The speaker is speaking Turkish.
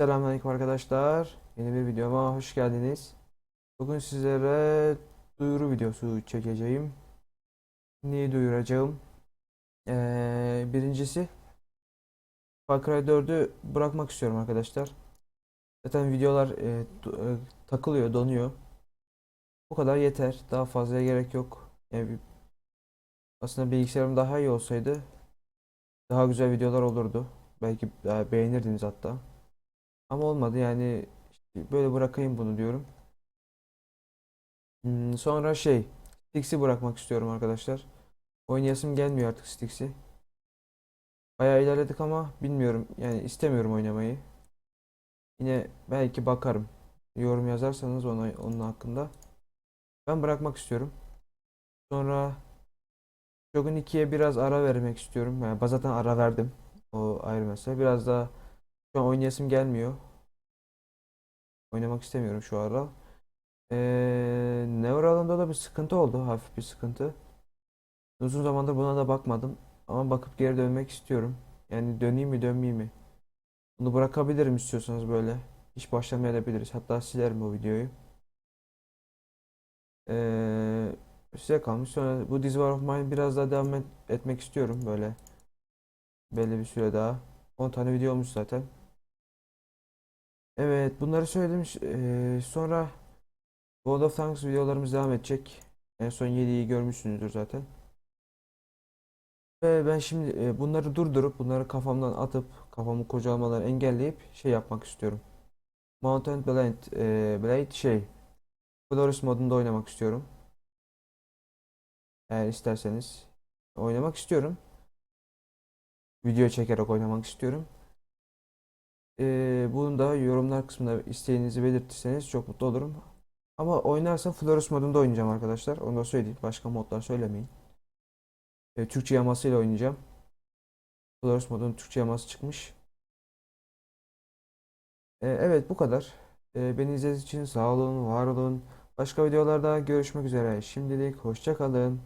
Selamünaleyküm arkadaşlar. Yeni bir videoma hoş geldiniz. Bugün sizlere duyuru videosu çekeceğim. Neyi duyuracağım? Ee, birincisi Far Cry 4'ü bırakmak istiyorum arkadaşlar. Zaten videolar e, e, takılıyor, donuyor. Bu kadar yeter. Daha fazlaya gerek yok. Yani aslında bilgisayarım daha iyi olsaydı daha güzel videolar olurdu. Belki e, beğenirdiniz hatta. Ama olmadı yani böyle bırakayım bunu diyorum. Hmm, sonra şey Styx'i bırakmak istiyorum arkadaşlar. Oynayasım gelmiyor artık Styx'i. Bayağı ilerledik ama bilmiyorum yani istemiyorum oynamayı. Yine belki bakarım. Yorum yazarsanız ona, onun hakkında. Ben bırakmak istiyorum. Sonra Shogun 2'ye biraz ara vermek istiyorum. Yani zaten ara verdim. O ayrı mesele. Biraz daha şu an oynayasım gelmiyor. Oynamak istemiyorum şu ara. Ee, Neural'ında da bir sıkıntı oldu. Hafif bir sıkıntı. Uzun zamandır buna da bakmadım. Ama bakıp geri dönmek istiyorum. Yani döneyim mi dönmeyeyim mi? Bunu bırakabilirim istiyorsanız böyle. Hiç başlamayabiliriz. Hatta silerim bu videoyu. Ee, size kalmış. Sonra bu This War of Mine biraz daha devam et- etmek istiyorum böyle. Belli bir süre daha. 10 tane video olmuş zaten. Evet bunları söyledim. Sonra World of Tanks videolarımız devam edecek. En son 7'yi görmüşsünüzdür zaten. Ve ben şimdi bunları durdurup bunları kafamdan atıp kafamı kurcalamadan engelleyip şey yapmak istiyorum. Mountain Blade, e, Blade şey Flores modunda oynamak istiyorum. Eğer isterseniz oynamak istiyorum. Video çekerek oynamak istiyorum. E, bunu da yorumlar kısmında isteğinizi belirtirseniz çok mutlu olurum. Ama oynarsam Flores modunda oynayacağım arkadaşlar. Onu da söyleyeyim. Başka modlar söylemeyin. E, Türkçe yamasıyla oynayacağım. Flores modunun Türkçe yaması çıkmış. E, evet bu kadar. E, beni izlediğiniz için sağ olun, var olun. Başka videolarda görüşmek üzere. Şimdilik hoşça kalın.